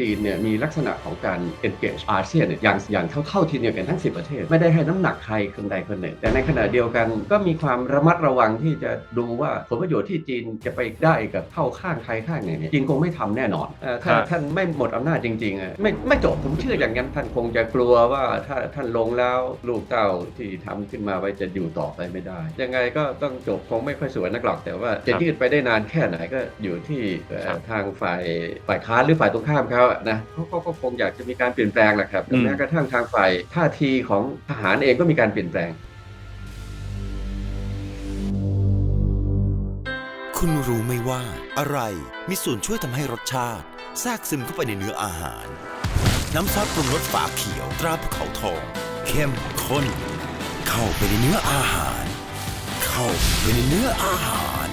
จีนเนี่ยมีลักษณะของการ engage อาเซียนเนี่ยอย่างอย่างเท่าเท่าๆทีเดียวกันทั้ง 10 ประเทศ ไม่ได้ให้น้ำหนักใครคนใดคนหนึ่ง แต่ในขณะเดียวกันก็มีความระมัดระวังที่จะดูว่าผลประโยชน์ที่จีนจะไปได้กับเข้าข้างใครข้างหนึ่งเนี่ยจีนคงไม่ทำแน่นอนเอ่อถ้าครับท่านไม่หมดอำนาจจริงๆอะไม่ไม่จบผมเชื่ออย่างนั้นท่านคงจะกลัวว่าถ้าท่านลงแล้วลูกเต้าที่ทำขึ้นมาไว้จะอยู่ต่อไปไม่ได้ ยังไงก็ต้องจบคงไม่ค่อยสวยนักหรอกแต่ว่าจะยืดไปได้นานแค่ไหนก็อยู่ที่เอ่อครับทางฝ่ายฝ่ายค้านหรือฝ่ายตรงข้ามเขาอะนะเขาเขาก็คงอยากจะมีการเปลี่ยนแปลงแหละครับอืมแม้กระทั่งทางฝ่ายท่าทีของทหารเองก็มีการเปลี่ยนแปลง คุณรู้ไหมว่าอะไรมีส่วนช่วยทำให้รสชาติแทรกซึมเข้าไปในเนื้ออาหาร น้ำซอสปรุงรสฝาเขียวตราภูเขาทอง เข้มข้น เข้าไปในเนื้ออาหาร เข้าไปในเนื้ออาหาร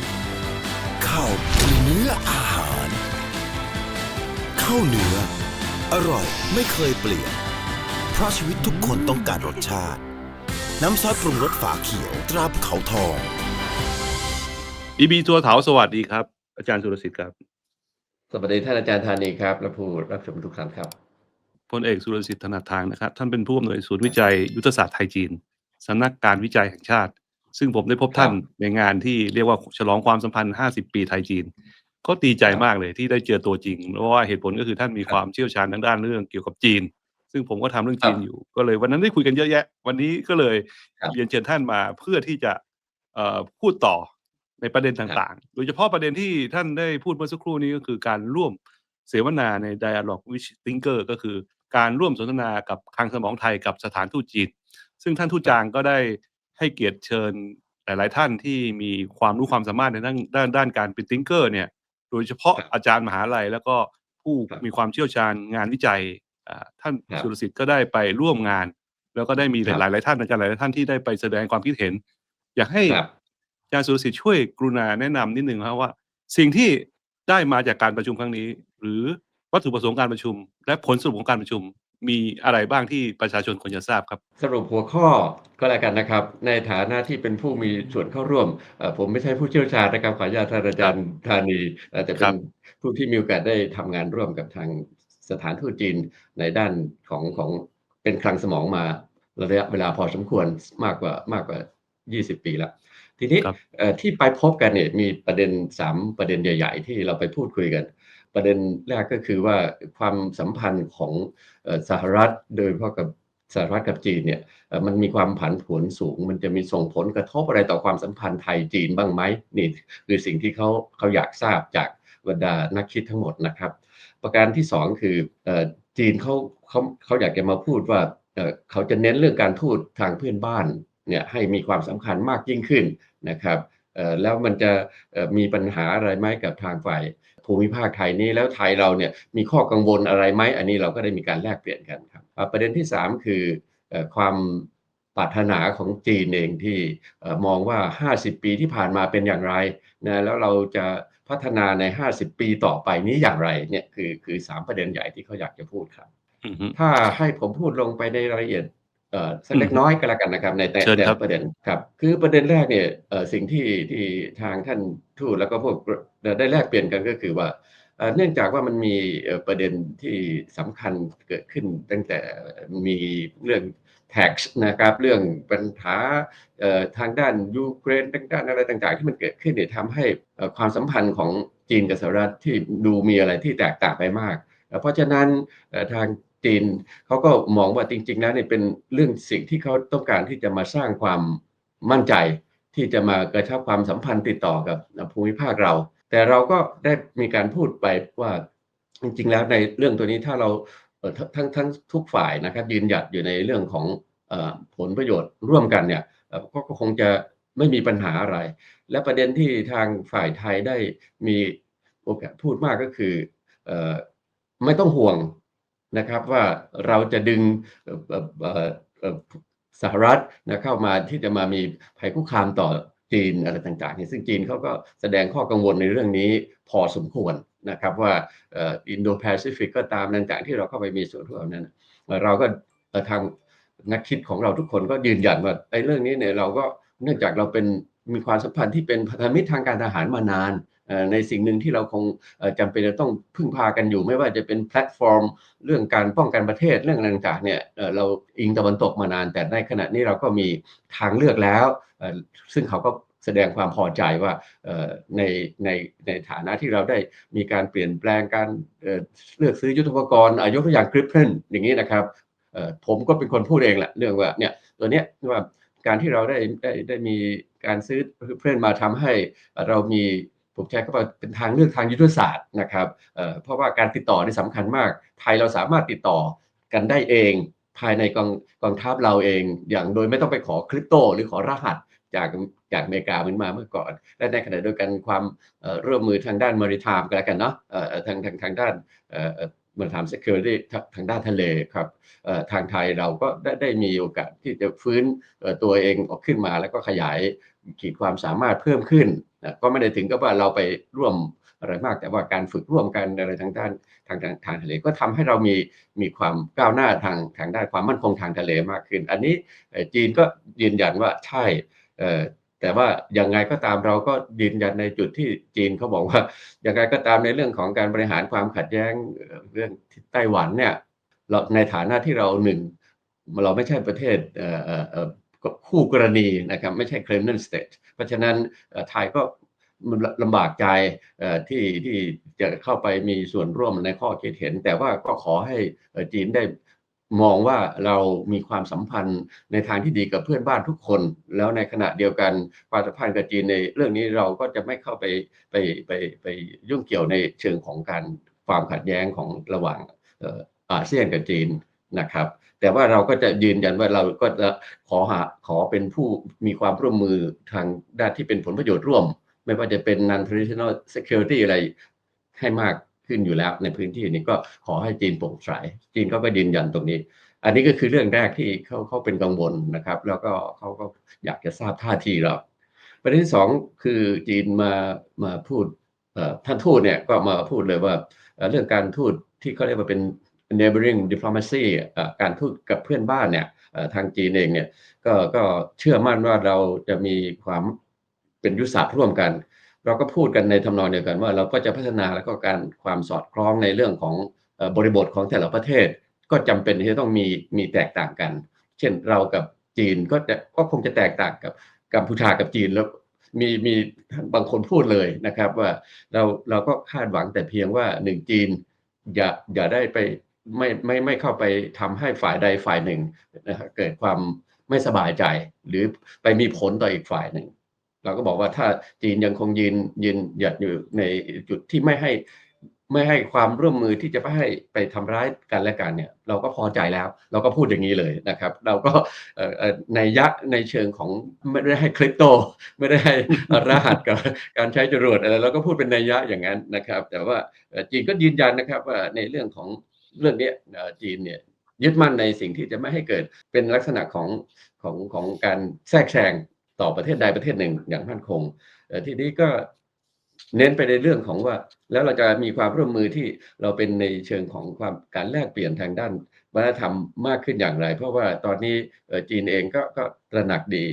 เข้าไปในเนื้ออาหารเข้าเนื้อ อร่อยไม่เคยเปลี่ยน เพราะชีวิตทุกคนต้องการรสชาติ น้ำซอสปรุงรสฝาเขียวตราภูเขาทอง อีบีตัวเถาสวัสดีครับ อาจารย์สุรสิทธิ์ครับสวัสดีท่านอาจารย์ธานีครับและผู้รับชมทุกท่านครับ พลเอกสุรสิทธิ์ถนัดทางนะครับ ท่านเป็นผู้อำนวยศูนย์วิจัยยุทธศาสตร์ไทยจีนสำนักการวิจัยแห่งชาติ ซึ่งผมได้พบท่านในงานที่เรียกว่าฉลองความสัมพันธ์ 50 ปีไทยจีน ก็ดีใจมากเลยที่ได้เจอตัวจริง เพราะว่าเหตุผลก็คือท่านมีความเชี่ยวชาญทางด้านเรื่องเกี่ยวกับจีน ซึ่งผมก็ทำเรื่องจีนอยู่ ก็เลยวันนั้นได้คุยกันเยอะแยะ วันนี้ก็เลยครับเรียนเชิญท่านมาเพื่อที่จะเอ่อพูดต่อในประเด็นต่างๆ โดยเฉพาะประเด็นที่ท่านได้พูดเมื่อสักครู่นี้ก็คือการร่วมเสวนาใน Dialogue with Thinker ก็คือการร่วมสนทนากับคลังสมองไทยกับสถานทูตจีน ซึ่งท่านทูตจางก็ได้ให้เกียรติเชิญหลาย ๆ ท่านที่มีความรู้ความสามารถในด้านด้านด้านการเป็น thinker เนี่ยโดยเฉพาะครับอาจารย์มหาลัย แล้วก็ผู้ครับมีความเชี่ยวชาญงานวิจัยอ่าท่านครับสุรสิทธิ์ก็ได้ไปร่วมงาน แล้วก็ได้มีครับหลายๆท่านอาจารย์หลายๆท่านที่ได้ไปแสดงความคิดเห็น อยากให้ครับอาจารย์สุรสิทธิ์ช่วยกรุณาแนะนำนิดนึงครับว่า สิ่งที่ได้มาจากการประชุมครั้งนี้ หรือวัตถุประสงค์การประชุม และผลสรุปของการประชุม มีอะไรบ้างที่ประชาชนควรจะทราบครับ สรุปหัวข้อก็แล้วกันนะครับ ในฐานะที่เป็นผู้มีส่วนเข้าร่วมเอ่อผมไม่ใช่ผู้เชี่ยวชาญนะครับขออนุญาตท่านอาจารย์ธานีเอ่อแต่คเป็รันบผู้ที่มีโอกาสได้ทำงานร่วมกับทางสถานทูตจีนในด้านของของเป็นคลังสมองมาระยะเวลาพอสมควรมากกว่ามากกว่า 20 ปีแล้วทีนี้ครับเอ่อที่ไปพบกันเนี่ยมีประเด็น 3 ประเด็นใหญ่ ๆ ที่เราไปพูดคุยกัน ประเด็นแรกก็คือว่าความสัมพันธ์ของสหรัฐโดยเฉพาะกับสหรัฐกับจีนเนี่ยมันมีความผันผวนสูง มันจะมีส่งผลกระทบอะไรต่อความสัมพันธ์ไทยจีนบ้างไหมนี่คือสิ่งที่เขาเขาอยากทราบจากบรรดานักคิดทั้งหมดนะครับ ประการที่สองคือจีนเขาเขาเขาอยากจะมาพูดว่าเขาจะเน้นเรื่องการทูตทางเพื่อนบ้านเนี่ยให้มีความสำคัญมากยิ่งขึ้นนะครับ แล้วมันจะเอ่อมีปัญหาอะไรไหมกับทางฝ่ายภูมิภาคไทยนี้แล้วไทยเราเนี่ยมีข้อกังวลอะไรไหมอันนี้เราก็ได้มีการแลกเปลี่ยนกันครับอ่าประเด็นที่ 3 คือเอ่อความปรารถนาของจีนเองที่เอ่อมองว่า 50 ปีที่ผ่านมาเป็นอย่างไรนะแล้วเราจะพัฒนาใน 50 ปีต่อไปนี้อย่างไรเนี่ยคือคือสามประเด็นใหญ่ที่เขาอยากจะพูดครับอือฮึถ้าให้ผมพูดลงไปในรายละเอียดเอ่อ สักอืมเล็กน้อยก็แล้วกันนะครับ ในแต่เชิญแต่ครัละบประเด็นครับ คือประเด็นแรกเนี่ยเอ่อสิ่งที่ที่ทางท่านทูตแล้วก็พวกได้แลกเปลี่ยนกันก็คือว่าเอ่อเนื่องจากว่ามันมีเอ่อประเด็นที่สำคัญเกิดขึ้น ตั้งแต่มีเรื่อง tax นะครับ เรื่องปัญหาเอ่อทางด้านยูเครนทางด้านอะไรต่างๆ ที่มันเกิดขึ้นเนี่ยทำให้เอ่อความสัมพันธ์ของจีนกับสหรัฐที่ดูมีอะไรที่แตกต่างไปมากเอ่อเพราะฉะนั้นเอ่อทาง จีนเขาก็มองว่าจริง ๆ แล้วเนี่ยเป็นเรื่องสิ่งที่เขาต้องการที่จะมาสร้างความมั่นใจ ที่จะมากระชับความสัมพันธ์ติดต่อกับภูมิภาคเรา แต่เราก็ได้มีการพูดไปว่าจริง ๆ แล้วในเรื่องตัวนี้ถ้าเราทั้งทั้งทุกฝ่ายนะครับยืนหยัดอยู่ในเรื่องของอผลประโยชน์ร่วมกันเนี่ยก็คงจะไม่มีปัญหาอะไร และประเด็นที่ทางฝ่ายไทยได้มีโอกาสพูดมากก็คืออไม่ต้องห่วง นะครับว่าเราจะดึงสหรัฐนะเข้ามาที่จะมามีภัยคุกคามต่อจีนอะไรต่างๆเนี่ยซึ่งจีนเขาก็แสดงข้อกังวลในเรื่องนี้พอสมควรนะครับว่าอินโดแปซิฟิกก็ตามต่างๆที่เราเข้าไปมีส่วนร่วมนั้นเราก็ทางนักคิดของเราทุกคนก็ยืนยันว่าไอ้เรื่องนี้เนี่ยเราก็เนื่องจากเราเป็นมีความสัมพันธ์ที่เป็นพันธมิตรทางการทหารมานาน ในสิ่งหนึ่งที่เราคงเอ่อจำเป็นจะต้องพึ่งพากันอยู่ ไม่ว่าจะเป็นแพลตฟอร์ม เรื่องการป้องกันประเทศเรื่องอะไรต่างๆเนี่ยเราอิงตะวันตกมานาน แต่ในขณะนี้เราก็มีทางเลือกแล้ว ซึ่งเขาก็แสดงความพอใจว่าในในในฐานะที่เราได้มีการเปลี่ยนแปลงการเลือกซื้อยุทธปกรณ์อะยกตัวอย่างคริปเพนอย่างนี้นะครับผมก็เป็นคนพูดเองแหละเรื่องว่าเนี่ยตัวเนี้ยว่าการที่เราได้ได้ได้มีการซื้อคริปเพนมาทำให้เรามี ผมใช้คำว่าเป็นทางเลือกทางยุทธศาสตร์นะครับเเพราะว่าการติดต่อนี่สำคัญมาก ไทยเราสามารถติดต่อกันได้เอง ภายในกองกองทัพเราเอง อย่างโดยไม่ต้องไปขอคริปโต หรือขอรหัสจากจากอเมริกาเหมือนมาเมื่อก่อน และในขณะเดียวกันความเอ่อร่วมมือทางด้านมาริทามก็แล้วกันเนาะทางทางทางด้าน เอ่อมาริทาม security ทางด้านทะเลครับทางไทยเราก็ได้ได้มีโอกาสที่จะฟื้นตัวเองออกขึ้นมา แล้วก็ขยายขีดความสามารถเพิ่มขึ้น ก็ไม่ได้ถึงกับว่าเราไปร่วมอะไรมากแต่ว่าการฝึกร่วมกันอะไรทางด้านทางทางทางทะเลก็ทำให้เรามีมีความก้าวหน้าทางทางด้านความมั่นคงทางทะเลมากขึ้น อันนี้จีนก็ยืนยันว่าใช่ แต่ว่ายังไงก็ตามเราก็ยืนยันในจุดที่จีนเขาบอกว่าอยังไงก็ตามในเรื่องของการบริหารความขัดแย้งเรื่องไต้หวันเนี่ยเราในฐานะที่เราหนึ่งเราไม่ใช่ประเทศคู่กรณีนะครับไม่ใช่ criminal state เพราะฉะนั้นไทยก็ลำบากใจที่ที่จะเข้าไปมีส่วนร่วมในข้อคิดเห็น แต่ว่าก็ขอให้จีนได้ มองว่าเรามีความสัมพันธ์ในทางที่ดีกับเพื่อนบ้านทุกคน แล้วในขณะเดียวกันความสัมพันธ์กับจีนในเรื่องนี้เราก็จะไม่เข้าไปไปไปไปยุ่งเกี่ยวในเชิงของการความขัดแย้งของระหว่างเอ่ออาเซียนกับจีนนะครับแต่ว่าเราก็จะยืนยันว่าเราก็จะขอหาขอเป็นผู้มีความร่วมมือทางด้านที่เป็นผลประโยชน์ร่วม ไม่ว่าจะเป็น non traditional security อะไรให้มาก ขึ้นอยู่แล้วในพื้นที่นี้ก็ขอให้จีนโปร่งใสจีนเขาก็ยืนยันตรงนี้ อันนี้ก็คือเรื่องแรกที่เขาเขาเป็นกังวลนะครับ แล้วก็เขาก็อยากจะทราบท่าทีเราประเด็นที่สองคือจีนมามาพูดท่านทูตเนี่ยก็มาพูดเลยว่าเรื่องการทูตที่เขาเรียกว่าเป็น neighboring diplomacy การทูตกับเพื่อนบ้านเนี่ยทางจีนเองเนี่ยก็ก็เชื่อมั่นว่าเราจะมีความเป็นยุทธศาสตร์ร่วมกัน เราก็พูดกันในทำนองเดียวกันว่าเราก็จะพัฒนาแล้วก็การความสอดคล้องในเรื่องของบริบทของแต่ละประเทศ ก็จำเป็นที่จะต้องมีมีแตกต่างกัน เช่นเรากับจีนก็จะก็คงจะแตกต่างกับกัมพูชากับจีนแล้วมีมีบางคนพูดเลยนะครับว่าเราเราก็คาดหวังแต่เพียงว่าหนึ่งจีนอย่าอย่าได้ไปไม่ไม่ไม่เข้าไปทำให้ฝ่ายใดฝ่ายหนึ่งนะเกิดความไม่สบายใจ หรือไปมีผลต่ออีกฝ่ายหนึ่ง เราก็บอกว่าถ้าจีนยังคงยืนยืนหยัดอยู่ในจุดที่ไม่ให้ไม่ให้ความร่วมมือที่จะไม่ให้ไปทำร้ายกันและกันเนี่ย เราก็พอใจแล้ว เราก็พูดอย่างนี้เลยนะครับ เราก็ในยะในเชิงของไม่ได้ให้คริปโต ไม่ได้ให้รหัสกับการใช้จรวดอะไรเราก็พูดเป็นในยะอย่างนั้นนะครับ แต่ว่าจีนก็ยืนยันนะครับว่าในเรื่องของเรื่องเนี้ยจีนเนี่ยยึดมั่นในสิ่งที่จะไม่ให้เกิดเป็นลักษณะของของของการแทรกแซง ต่อประเทศใดประเทศหนึ่งอย่างมั่นคงเอ่ทีนี้ก็เน้นไปในเรื่องของว่า แล้วเราจะมีความร่วมมือที่เราเป็นในเชิงของความการแลกเปลี่ยนทางด้านวัฒนธรรมมากขึ้นอย่างไร เพราะว่าตอนนี้จีนเองก็ก็ตระหนักดี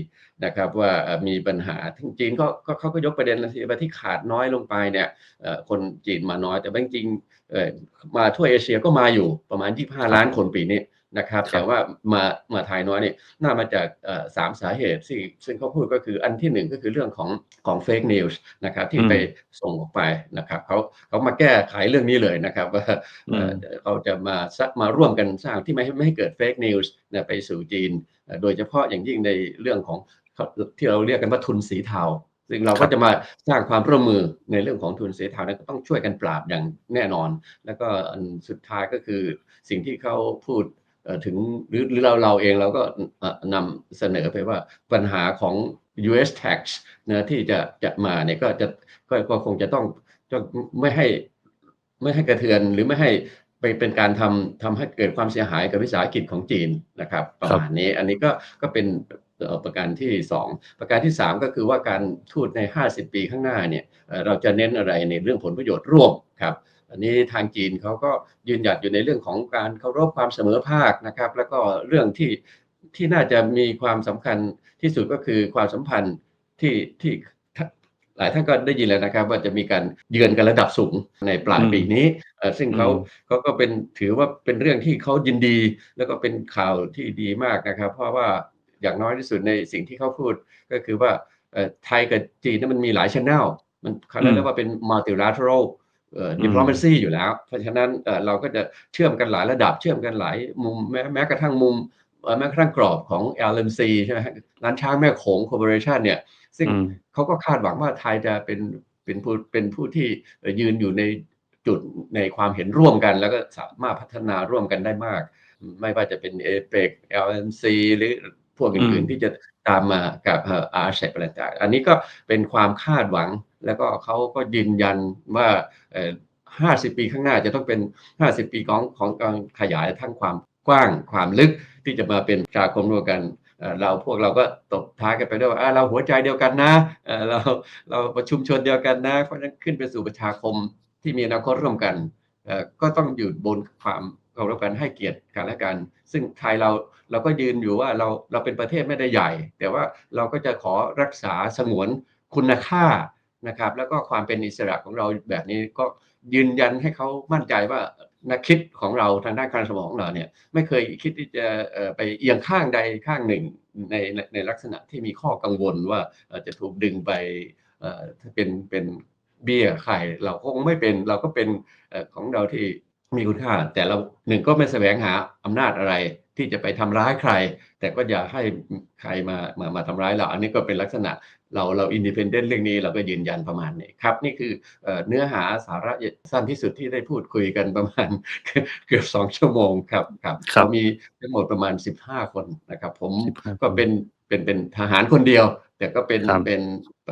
นะครับว่ามีปัญหาทั้งจีนก็เขาก็ยกประเด็นนะที่ว่าที่ขาดน้อยลงไปเนี่ยคนจีนมาน้อยแต่จริงมาทั่วเอเชียก็มาอยู่ประมาณ 25 ล้านคนปีนี้ นะครับครับ แต่ว่ามามาไทยน้อยเนี่ยน่ามาจากเอ่อสามสาเหตุซึ่งซึ่งเขาพูดก็คืออันที่หนึ่งก็คือเรื่องของของเฟกนิวส์นะครับที่อืมไปส่งออกไปนะครับเขาเขามาแก้ไขเรื่องนี้เลยนะครับว่าอืมเอ่อเขาจะมาสักมาร่วมกันสร้างที่ไม่ให้ไม่ให้เกิดเฟกนิวส์ไปสู่จีนเอ่อโดยเฉพาะอย่างยิ่งในเรื่องของที่เราเรียกกันว่าทุนสีเทาซึ่งเราก็จะมาสร้างความร่วมมือในเรื่องของทุนสีเทานั้นก็ต้องช่วยกันปราบอย่างแน่นอน แล้วก็อันสุดท้ายก็คือสิ่งที่เขาพูดเอ่อ ถึงหรือหรือเราเราเองเราก็นำเสนอไปว่าปัญหาของ US tax นะที่จะจะมาเนี่ยก็จะก็คงจะต้องจะไม่ให้ไม่ให้กระเทือนหรือไม่ให้ไปเป็นการทำทำให้เกิดความเสียหายกับวิสาหกิจของจีนนะครับประมาณนี้อันนี้ก็ก็เป็นประการที่สองประการที่สามก็คือว่าการทูตใน 50 ปีข้างหน้าเนี่ยเอ่อเราจะเน้นอะไรในเรื่องผลประโยชน์ร่วมครับ อันนี้ทางจีนเขาก็ยืนหยัดอยู่ในเรื่องของการเคารพความเสมอภาคนะครับ แล้วก็เรื่องที่ที่น่าจะมีความสำคัญที่สุดก็คือความสัมพันธ์ที่ที่หลายท่านก็ได้ยินแล้วนะครับ ว่าจะมีการเยือนกันระดับสูงในปลายอืมปีนี้เอ่อซึ่งเขาอืมเขาก็เป็นถือว่าเป็นเรื่องที่เขายินดี แล้วก็เป็นข่าวที่ดีมากนะครับ เพราะว่าอย่างน้อยที่สุดในสิ่งที่เขาพูดก็คือว่าเอ่อไทยกับจีนนั้นมันมีหลายช n แนลมันเขาเรียกว่าเป็น multilateral เอ่อ diplomacy อยู่แล้ว เพราะฉะนั้นเอ่อเราก็จะเชื่อมกันหลายระดับเชื่อมกันหลายมุมแม้แม้กระทั่งมุมเอ่อแม้กระทั่งกรอบของ LMC ใช่ไหมฮะร้านช้างแม่โขง Corporation เนี่ย ซึ่งอืมเขาก็คาดหวังว่าไทยจะเป็นเป็นผู้เป็นผู้ที่เอ่อยืนอยู่ในจุดในความเห็นร่วมกัน แล้วก็สามารถพัฒนาร่วมกันได้มาก ไม่ว่าจะเป็นเอเปก LMC หรือพวกอื่นอืมๆที่จะตามมากับเอ่อ RCEP อะไรต่างๆอันนี้ก็เป็นความคาดหวัง แล้วก็เขาก็ยืนยันว่า 50 ปีข้างหน้าจะต้องเป็น 50 ปีของของการขยายทั้งความกว้างความลึกที่จะมาเป็นประชาคมร่วมกันเราพวกเราก็ตบท้ากันไปด้วยว่าเราหัวใจเดียวกันนะเราเราประชุมชนเดียวกันนะเพราะฉะนั้นขึ้นไปสู่ประชาคมที่มีอนาคตร่วมกันก็ต้องอยู่บนความเคารพกันให้เกียรติกันและกัน ซึ่งไทยเราเราก็ยืนอยู่ว่าเราเราเป็นประเทศไม่ได้ใหญ่ แต่ว่าเราก็จะขอรักษาสงวนคุณค่า นะครับ แล้วก็ความเป็นอิสระของเราแบบนี้ก็ยืนยันให้เขามั่นใจว่านักคิดของเราทางด้านการสมองเราเนี่ยไม่เคยคิดที่จะไปเอียงข้างใดข้างหนึ่งในในลักษณะที่มีข้อกังวลว่าจะถูกดึงไปเอ่อถ้าเป็นเป็นเบี้ยใครเราคงไม่เป็นเราก็เป็นของเราที่มีคุณค่า แต่เราหนึ่งก็ไม่แสวงหาอำนาจอะไรที่จะไปทำร้ายใคร แต่ก็อย่าให้ใครมามามาทำร้ายเรา อันนี้ก็เป็นลักษณะ เราเราอินดิเพนเดนต์เรื่องนี้เราก็ยืนยันประมาณนี้ครับ นี่คือเอ่อเนื้อหาสาระสั้นที่สุดที่ได้พูดคุยกันประมาณเกือบสองชั่วโมงครับครับครับเรามีทั้งหมดประมาณ 15 คนนะครับ ผม15ก็เป็นเป็นเป็นทหารคนเดียว แต่ก็เป็นครับเป็น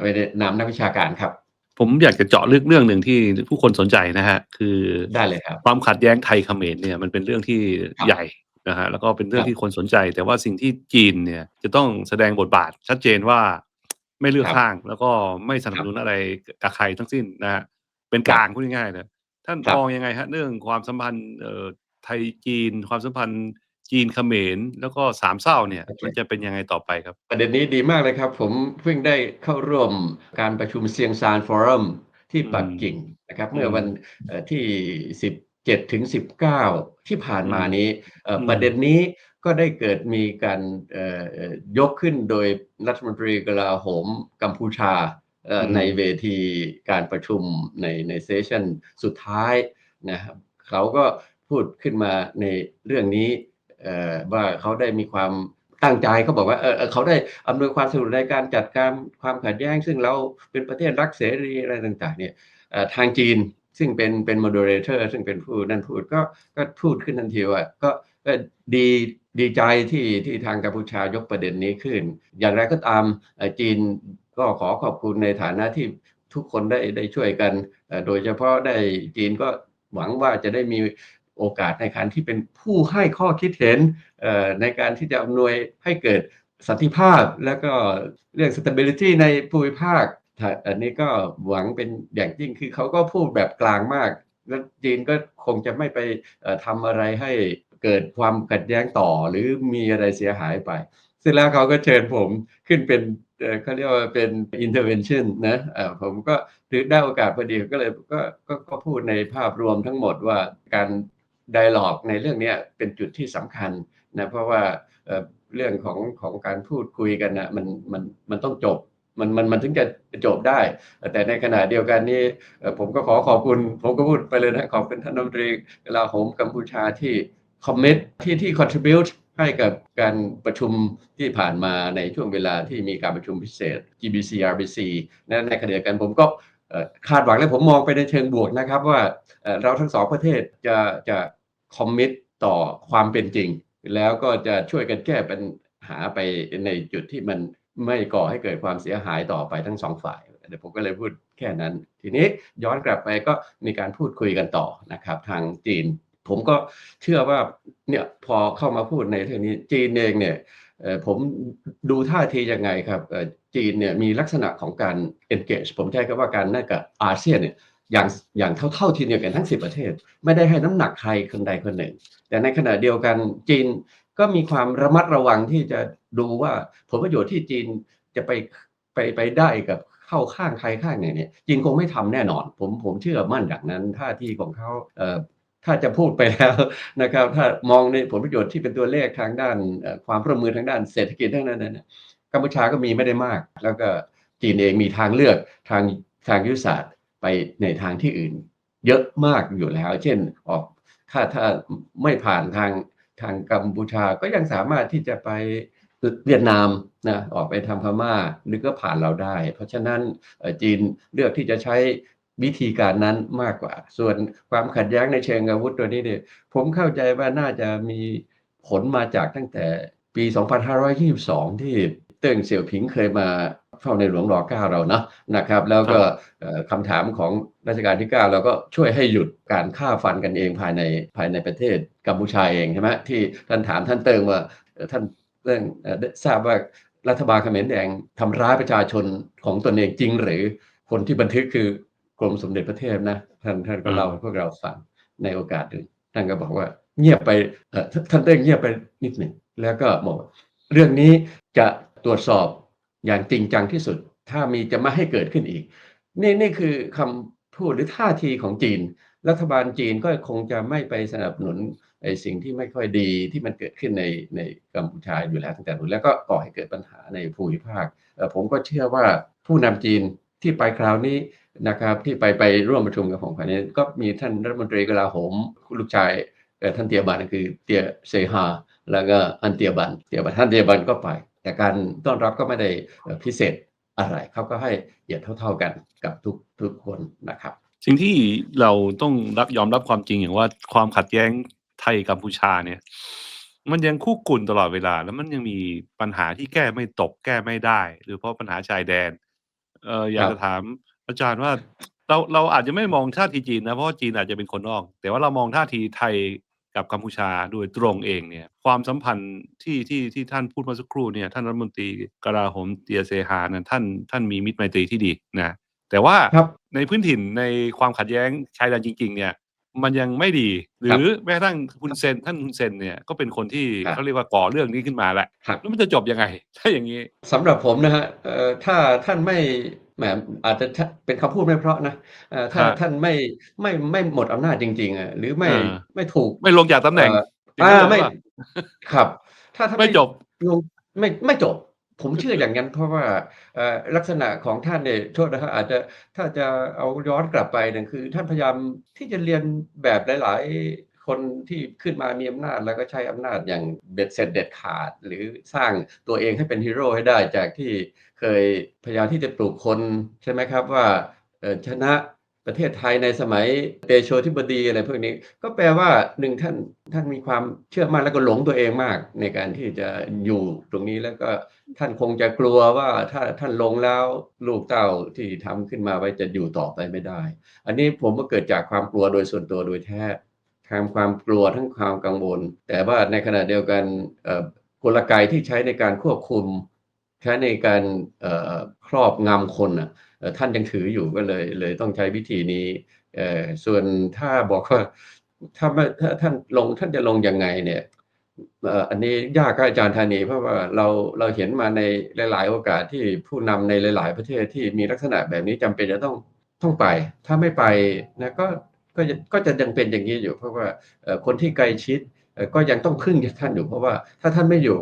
เป็นนามนักวิชาการครับ ผมอยากจะเจาะลึกเรื่องหนึ่งที่ผู้คนสนใจนะฮะคือได้เลยครับความขัดแย้งไทยเขมรเนี่ยมันเป็นเรื่องที่ครับใหญ่นะฮะแล้วก็เป็นเรื่องครับที่คนสนใจ แต่ว่าสิ่งที่จีนเนี่ยจะต้องแสดงบทบาทชัดเจนว่า ไม่เลือกครับข้าง แล้วก็ไม่สนับสนุนอะไรกับใครทั้งสิ้นนะฮะเป็นกลางพูดง่ายๆเลยท่านครับมองยังไงฮะเรื่องความสัมพันธ์เอ่อไทยจีน ความสัมพันธ์จีนเขมรแล้วก็สามเศร้าเนี่ยมันจะเป็นยังไงต่อไปครับ ประเด็นนี้ดีมากเลยครับ ผมเพิ่งได้เข้าร่วมการประชุมเซียงซานฟอรัมที่อืมปักกิ่งนะครับอืมเมื่อวันเอ่อที่ 17 ถึง 19 ที่ผ่านมานี้เอ่ออมประเด็นนี้ ก็ได้เกิดมีการเอ่อเอ่อยกขึ้นโดยรัฐมนตรีกลาโหมกัมพูชาเอ่ออืมในเวทีการประชุมในในเซสชันสุดท้ายนะครับเขาก็พูดขึ้นมาในเรื่องนี้เอ่อว่าเขาได้มีความตั้งใจเขาบอกว่าเออเออเขาได้อำนวยความสะดวกในการจัดการความขัดแย้ง ซึ่งเราเป็นประเทศรักเสรีอะไรต่างๆเนี่ยเอ่อทางจีนซึ่งเป็นเป็น moderator ซึ่งเป็นผู้นั่นพูดก็ก็พูดขึ้นทันทีว่าก็ก็ดี ดีใจที่ที่ทางกัมพูชายกประเด็นนี้ขึ้น อย่างไรก็ตามจีนก็ขอขอบคุณในฐานะที่ทุกคนได้ได้ช่วยกัน โดยเฉพาะได้จีนก็หวังว่าจะได้มีโอกาสในการที่เป็นผู้ให้ข้อคิดเห็นในการที่จะอำนวยให้เกิดสันติภาพแล้วก็เรื่อง stability ในภูมิภาคถ้าอันนี้ก็หวังเป็นอย่างยิ่งคือเขาก็พูดแบบกลางมาก แล้วจีนก็คงจะไม่ไปทำอะไรให้ เกิดความขัดแย้งต่อหรือมีอะไรเสียหายไป เสร็จแล้วเขาก็เชิญผมขึ้นเป็นเขาเรียกว่าเป็น intervention นะเอ่อผมก็ถือได้โอกาสพอดีก็เลยก็ก็ก็พูดในภาพรวมทั้งหมดว่าการ dialog ในเรื่องนี้เป็นจุดที่สำคัญนะเพราะว่าเเรื่องของของการพูดคุยกันนะมันมันมันต้องจบมันมันมันถึงจะจบได้ แต่ในขณะเดียวกันนี่ผมก็ขอขอบคุณ ผมก็พูดไปเลยนะ ขอบคุณท่านรัฐมนตรีลาโหมกัมพูชาที่ คอมเมนต์ที่ที่ contribute ให้กับการประชุมที่ผ่านมาในช่วงเวลาที่มีการประชุมพิเศษ GBC RBC นะในขณะเดียวกันผมก็คาดหวังและผมมองไปในเชิงบวกนะครับว่าเราทั้งสองประเทศจะจะคอมมิตต่อความเป็นจริง แล้วก็จะช่วยกันแก้ปัญหาไปในจุดที่มันไม่ก่อให้เกิดความเสียหายต่อไปทั้งสองฝ่ายเดี๋ยวผมก็เลยพูดแค่นั้น ทีนี้ย้อนกลับไปก็มีการพูดคุยกันต่อนะครับ ทางจีน ผมก็เชื่อว่าเนี่ยพอเข้ามาพูดในเรื่องนี้จีนเองเนี่ยผมดูท่าทียังไงครับจีนเนี่ยมีลักษณะของการ engage ผมใช้คำว่าการนั่นกับอาเซียนเนี่ยอย่างอย่างเท่าๆทีเดียวกันทั้ง 10 ประเทศ ไม่ได้ให้น้ำหนักใครคนใดคนหนึ่ง แต่ในขณะเดียวกันจีนก็มีความระมัดระวังที่จะดูว่าผลประโยชน์ที่จีนจะไปไปไปได้กับเข้าข้างใครข้างไหนเนี่ยจีนคงไม่ทำแน่นอน ผมผมเชื่อมั่นอย่างนั้นท่าทีของเขาเถ้าจะพูดไปแล้วนะครับ ถ้ามองในผลประโยชน์ที่เป็นตัวเลขทางด้านความร่วมมือทางด้านเศรษฐกิจทั้งนั้นนะเนี่ยกัมพูชาก็มีไม่ได้มาก แล้วก็จีนเองมีทางเลือกทางทางยุทธศาสตร์ไปในทางที่อื่น เยอะมากอยู่แล้ว เช่นออกถ้าถ้าไม่ผ่านทางทางกัมพูชาก็ยังสามารถที่จะไปเวียดนามนะออกไปทางพม่าหรือก็ผ่านเราได้ เพราะฉะนั้นจีนเลือกที่จะใช้ วิธีการนั้นมากกว่า ส่วนความขัดแย้งในเชิงอาวุธตัวนี้เนี่ยผมเข้าใจว่าน่าจะมีผลมาจากตั้งแต่ปี 2522 ที่เติ้งเสี่ยวผิงเคยมาเฝ้าในหลวงรอเก้าเราเนาะนะครับ แล้วก็เอ่อคำถามของรัชกาลที่ 9 เราก็ช่วยให้หยุดการฆ่าฟันกันเองภายในภายในประเทศกัมพูชาเองใช่ไหมที่ท่านถามท่านเติงว่าเอ่อท่านเติงเอ่อได้ทราบว่ารัฐบาลเขมรแดงทำร้ายประชาชนของตนเองจริงหรือคนที่บันทึกคือ กรมสมเด็จพระเทพนะท่านท่านก็เล่าให้พวกเราฟังในโอกาสหนึ่งท่านก็บอกว่าเงียบไปเอ่อท่านเติงเงียบไปนิดหนึ่งแล้วก็บอกว่าเรื่องนี้จะตรวจสอบอย่างจริงจังที่สุด ถ้ามีจะไม่ให้เกิดขึ้นอีก นี่นี่คือคำพูดหรือท่าทีของจีน รัฐบาลจีนก็คงจะไม่ไปสนับสนุนไอ้สิ่งที่ไม่ค่อยดีที่มันเกิดขึ้นในในกัมพูชาอยู่แล้วตั้งแต่นู้นแล้วก็ก่อให้เกิดปัญหาในภูมิภาคเอ่อผมก็เชื่อว่าผู้นำจีนที่ไปคราวนี้ นะครับที่ไปไปร่วมประชุมกับของคราวนี้ก็มีท่านรัฐมนตรีกลาโหมลูกชายท่านเตียบันคือเตียเซฮาแล้วก็อันเตียบันเตียบันท่านเตียบันก็ไป แต่การต้อนรับก็ไม่ได้พิเศษอะไรเขาก็ให้เหยียดเท่า ๆกันกับทุกทุกคนนะครับ สิ่งที่เราต้องรับยอมรับความจริงอย่างว่าความขัดแย้งไทยกัมพูชาเนี่ย มันยังคู่กุ่นตลอดเวลา แล้วมันยังมีปัญหาที่แก้ไม่ตกแก้ไม่ได้ หรือเพราะปัญหาชายแดนเอออยากจะถาม อาจารย์ว่าเราเราอาจจะไม่มองท่าทีจีนนะเพราะว่าจีนอาจจะเป็นคนนอก แต่ว่าเรามองท่าทีไทยกับกัมพูชาโดยตรงเองเนี่ย ความสัมพันธ์ที่ที่ที่ท่านพูดเมาสักครู่เนี่ย ท่านรัฐมนตรีกลาโหมเตียเซฮานะท่านท่านมีมิตรไมตรีที่ดีนะแต่ว่าครับในพื้นถิ่นในความขัดแย้งชายแดนจริง ๆ เนี่ย มันยังไม่ดี หรือแม้กระทั่งคุณเซนท่านคุณเซนเนี่ยก็เป็นคนที่ครับเขาเรียกว่าก่อเรื่องนี้ขึ้นมาแหละครับ แล้วมันจะจบยังไง ถ้าอย่างนี้ สำหรับผมนะฮะเอ่อถ้าท่านไม่แหมอาจจะเป็นคำพูดไม่เพราะนะเอ่อถ้าฮะท่านไม่ไม่ไม่หมดอำนาจจริงๆอะหรือไม่อ่า ไม่ถูกไม่ลงจากตำแหน่งเอ่ออย่างนั้นอ่าเลยไม่หรือเปล่าครับ ถ้าถ้าไม่จบ ลงไม่ไม่จบ ผมเชื่ออย่างนั้นเพราะว่าลักษณะของท่านเนี่ยโทษนะครับอาจจะถ้าจะเอาย้อนกลับไปนี่ยคือ ท่านพยายามที่จะเรียนแบบหลาย ๆ คนที่ขึ้นมามีอำนาจแล้วก็ใช้อำนาจอย่างเบ็ดเสร็จเด็ดขาด หรือสร้างตัวเองให้เป็นฮีโร่ให้ได้จากที่เคยพยายามที่จะปลูกคนใช่ไหมครับว่าชนะ ประเทศไทยในสมัยเตโชธิบดีอะไรพวกนี้ ก็แปลว่าหนึ่งท่านท่านมีความเชื่อมั่นแล้วก็หลงตัวเองมาก ในการที่จะอยู่ตรงนี้แล้วก็ท่านคงจะกลัวว่าถ้าท่านลงแล้วลูกเต้าที่ทำขึ้นมาไว้จะอยู่ต่อไปไม่ได้ อันนี้ผมว่าเกิดจากความกลัวโดยส่วนตัวโดยแท้ทางความกลัวทั้งความกังวล แต่ว่าในขณะเดียวกันกลไกที่ใช้ในการควบคุม ใช้ในการครอบงำคนน่ะเอ่อ ท่านยังถืออยู่ก็เลยเลยต้องใช้วิธีนี้ส่วนถ้าบอกว่าถ้าไม่ถ้าท่านลงท่านจะลงยังไงเนี่ยอันนี้ยากกับอาจารย์ธานีเพราะว่าเราเราเห็นมาในหลาย ๆ โอกาสที่ผู้นำในหลาย ๆ ประเทศที่มีลักษณะแบบนี้จำเป็นจะต้องต้องไป ถ้าไม่ไปนะก็ก็จะก็จะยังเป็นอย่างนี้อยู่ เพราะว่าคนที่ใกล้ชิดก็ยังต้องพึ่งท่านอยู่ เพราะว่าถ้าท่านไม่อยู่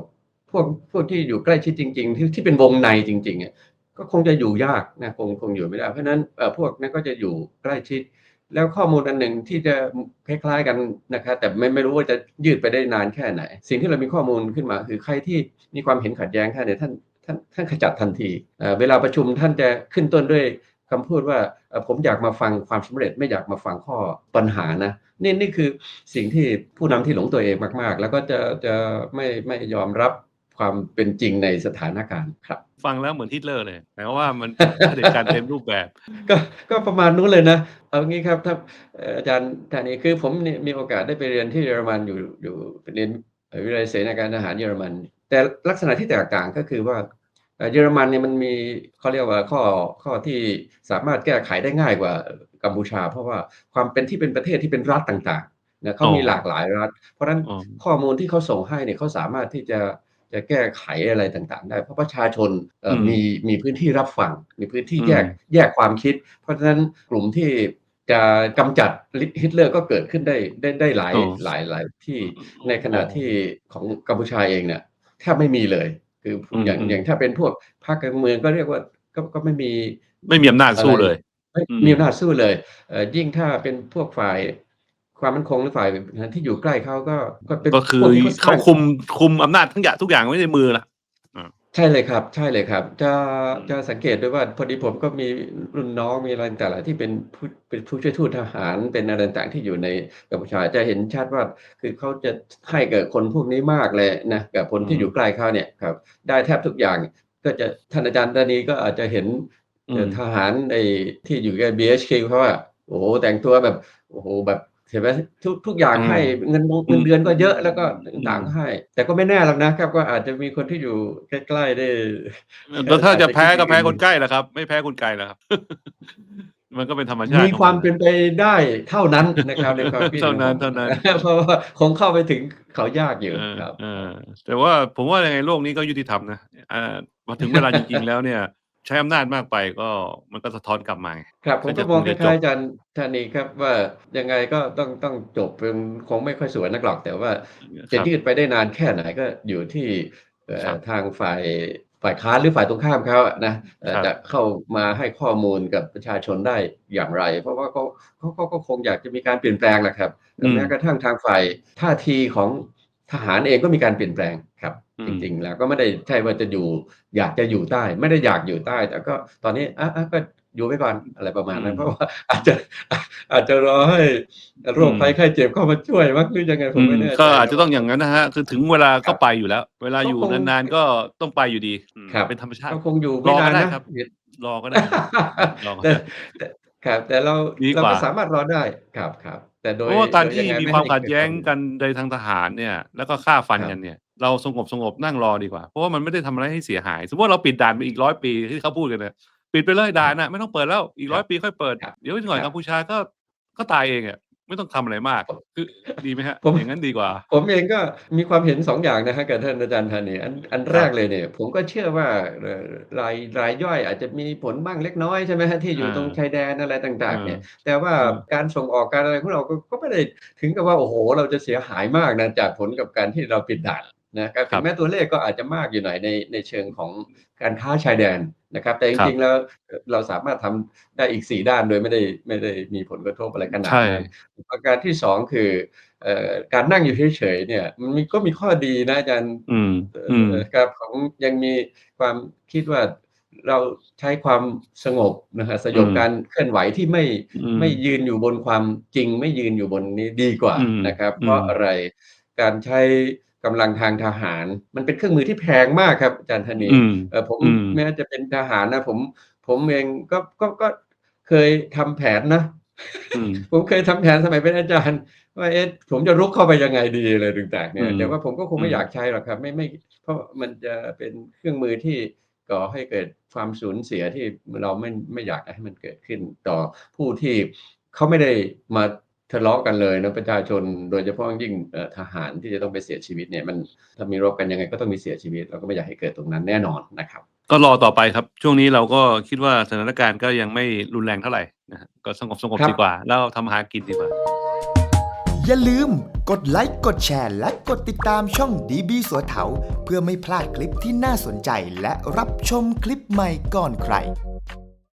พวกพวกที่อยู่ใกล้ชิดจริง ๆ ที่ที่เป็นวงในจริงๆอะ ก็คงจะอยู่ยากนะคงคงอยู่ไม่ได้ เพราะนั้นเอ่อพวกนั้นก็จะอยู่ใกล้ชิด แล้วข้อมูลอันหนึ่งที่จะคล้ายๆกันนะครับแต่ไม่ไม่รู้ว่าจะยืดไปได้นานแค่ไหน สิ่งที่เรามีข้อมูลขึ้นมา คือใครที่มีความเห็นขัดแย้งแค่ไหนท่านท่านท่านขจัดทันทีเวลาประชุมท่านจะขึ้นต้นด้วยคำพูดว่าผมอยากมาฟังความสำเร็จไม่อยากมาฟังข้อปัญหานะนี่นี่คือสิ่งที่ผู้นำที่หลงตัวเองมาก ๆ แล้วก็จะจะไม่ไม่ยอมรับ ความเป็นจริงในสถานการณ์ครับ ฟังแล้วเหมือนฮิตเลอร์เลยแต่ว่ามันเผด็จการเต็มรูปแบบ ก็ก็ประมาณนู้นเลยนะ เอางี้ครับถ้าเอ่ออาจารย์ท่านนี้คือผมเนี่ยมีโอกาสได้ไปเรียนที่เยอรมันอยู่อยู่เรียนเอ่อวิทยาลัยเสนาการทหารเยอรมัน แต่ลักษณะที่แตกต่างก็คือว่าเอ่อเยอรมันเนี่ยมันมีเขาเรียกว่าข้อข้อที่สามารถแก้ไขได้ง่ายกว่ากัมพูชา เพราะว่าความเป็นที่เป็นประเทศที่เป็นรัฐต่างๆนะเขามีอ๋อหลากหลายรัฐ เพราะฉะนั้นอ๋อข้อมูลที่เขาส่งให้เนี่ยเขาสามารถที่จะ จะแก้ไขอะไรต่างๆ ได้ เพราะประชาชนเอ่ออมมีมีพื้นที่รับฟังมีพื้นที่อืมแยกแยกความคิด เพราะฉะนั้นกลุ่มที่จะกำจัดฮิตเลอร์ก็เกิดขึ้นได้ได้ได้หลายโอ้หลายหลายที่ในขณะที่ของกัมพูชาเองเนี่ยแทบไม่มีเลย คืออมอย่างอืมอย่างถ้าเป็นพวกพรรคการเมืองก็เรียกว่าก็ก็ไม่มีไม่มีอำนาจสู้เลย ไม่อืมมีอำนาจสู้เลยเอ่อยิ่งถ้าเป็นพวกฝ่าย ความมั่นคงหรือฝ่ายที่อยู่ใกล้เขาก็ก็เป็นก็คือพวที่สเขาร้งคุมคุมอำนาจทั้งอย่างทุกอย่างไว้ในมือละใช่เลยครับ ใช่เลยครับ จะอืมจะสังเกตด้วยว่าพอดีผมก็มีรุ่นน้องมีอะไรต่างๆที่เป็นผู้เป็นผู้ช่วยทูตทหารเป็นอะไรต่างๆที่อยู่ในกัมพูชาจะเห็นชัดว่าคือเขาจะให้กับคนพวกนี้มากเลยนะกับคนที่อยู่ใกล้เขาเนี่ยครับ ได้แทบทุกอย่าง ก็จะท่านอาจารย์ตานีก็อาจจะเห็นอืมเอ่อทหารไอ้ที่อยู่กับ BHK เขาอะโอ้โหแต่งตัวแบบโอ้โหแบบ เห็นไหมทุกทุกอย่างอืมให้เงินเงินเดือนก็เยอะแล้วก็ต่างอืมๆให้ แต่ก็ไม่แน่หรอกนะครับ ก็อาจจะมีคนที่อยู่ใกล้ๆได้แล้วถ้าจะแพ้อาจจะคิดก็แพ้อย่างอื่นคนใกล้แหละครับ ไม่แพ้คนไกลแล้วครับ มันก็เป็นธรรมชาติมีของความนเป็นไปได้เท่านั้นนะครับในความคิดเท่านั้นของผมเท่านั้นเพราะว่าคงเข้าไปถึงเขายากอยู่เออครับเออแต่ว่าผมว่ายังไงโลกนี้ก็ยุติธรรมนะอ่าพอถึงเวลาจริงๆแล้วเนี่ย ใช้อำนาจมากไปก็มันก็สะท้อนกลับมาไงครับผมก็ก็จะมองคงคจะจบล้ายๆอาจารย์ธานีครับว่ายังไงก็ต้องต้องจบเป็นคงไม่ค่อยสวยนักหรอกแต่ว่าคจะรับยืดไปได้นานแค่ไหนก็อยู่ที่เอ่อครับทางฝ่ายฝ่ายค้านหรือฝ่ายตรงข้ามเขาอะนะเอ่อครับจะเข้ามาให้ข้อมูลกับประชาชนได้อย่างไร เพราะว่าเขาเขาเขาก็คงอยากจะมีการเปลี่ยนแปลงแหละครับอืมแม้กระทั่งทางฝ่ายท่าทีของ ทหารเองก็มีการเปลี่ยนแปลงครับอืมจริง ๆ แล้วก็ไม่ได้ใช่ว่าจะอยู่ อยากจะอยู่ใต้ ไม่ได้อยากอยู่ใต้ แต่ก็ตอนนี้อะอะก็อยู่ไปก่อนอะไรประมาณนั้นเพราะว่าอาจจะอาจจะรอให้โรคภัยไข้เจ็บเข้ามาช่วยมั้งหรือยังไงผมไม่แน่ใจก็อาจจะต้องอย่างนั้นนะฮะคือถึงเวลาครัก็บไปอยู่แล้ว เวลาก็อยู่คงนานๆก็ต้องไปอยู่ดีอืมครับเป็นธรรมชาติก็คงอยู่รไม่อก็นานได้นะครับรอก็ได้รอก็แต่ได้แต่ครับแต่เราดีกเราว่าก็สามารถรอได้ครับครับแต่โดยเพราะว่าการโดยที่ยังไงมีไความให้ขัดเกิแย้งความกันในทางทหารเนี่ย แล้วก็ฆ่าฟันครับกันเนี่ย เราสงบสงบนั่งรอดีกว่า เพราะว่ามันไม่ได้ทำอะไรให้เสียหาย สมมติว่าเราปิดด่านไปอีกร้อยปีที่เขาพูดกันเนี่ยปิดไปเลยด่านนะไม่ต้องเปิดแล้วอีกร้อยปีค่อยเปิดครับเดี๋ยวอีกหน่อยครับกัมพูชาก็ก็ตายเองอะ ไม่ต้องทำอะไรมาก คือดีไหมฮะผม อย่างนั้นดีกว่า ผมเองก็มีความเห็นสองอย่างนะฮะกับท่านอาจารย์ธานีอันอันแรกเลยเนี่ย ผมก็เชื่อว่าเอ่อรายรายย่อยอาจจะมีผลบ้างเล็กน้อยใช่ไหมฮะที่อยู่อ่าตรงชายแดนอะไรต่างๆ เนี่ยอ่าแต่ว่าอืม การส่งออกการอะไรของเราก็ก็ไม่ได้ถึงกับว่าโอ้โห เราจะเสียหายมากนะจากผลกับการที่เราปิดด่าน นะครับครัถึบงแม้ตัวเลขก็อาจจะมากอยู่หน่อยในในเชิงของการค้าชายแดนนะครับ แต่จครับริงๆแล้วเอ่อเราสามารถทำได้อีกสี่ด้านโดยไม่ได้ไม่ได้มีผลกระทบอะไรขนาดใช่นั้นประการที่สองคือเอ่อการนั่งอยู่เฉยๆเนี่ย มันมีก็มีข้อดีนะอาจารย์อืมเอ่อืมอครับของยังมีความคิดว่าเราใช้ความสงบนะฮะสยบอืมการเคลื่อนไหวที่ไม่อืมไม่ยืนอยู่บนความจริง ไม่ยืนอยู่บนนี้ดีกว่าอืมนะครับอืมเพราะอะไรการใช้ กำลังทางทหาร มันเป็นเครื่องมือที่แพงมากครับอาจารย์ธนีอืมเออผมอืมแม้จะเป็นทหารนะผม ผมเองก็ก็ก็เคยทำแผนนะอืมผมเคยทำแผนสมัยเป็นอาจารย์ว่าเอ๊ะผมจะรุกเข้าไปยังไงดีอะไรต่างๆเนี่ยอืมแต่ว่าผมก็คงไม่อืมอยากใช้หรอกครับ ไม่ไม่ เพราะมันจะเป็นเครื่องมือที่ก่อให้เกิดความสูญเสียที่เราไม่ไม่อยากให้มันเกิดขึ้นต่อผู้ที่เขาไม่ได้มา ทะเลาะกันเลยนะประชาชนโดยเฉพาะยิ่งเอ่อทหารที่จะต้องไปเสียชีวิตเนี่ยมันถ้ามีรบกันยังไงก็ต้องมีเสียชีวิต เราก็ไม่อยากให้เกิดตรงนั้นแน่นอนนะครับ ก็รอต่อไปครับ ช่วงนี้เราก็คิดว่าสถานการณ์ก็ยังไม่รุนแรงเท่าไหร่นะฮะก็สงบสงบครับดีกว่า แล้วทำมาหากินดีกว่า อย่าลืมกดไลค์กดแชร์ และกดติดตามช่องดีบีสัวเถาเพื่อไม่พลาดคลิปที่น่าสนใจและรับชมคลิปใหม่ก่อนใคร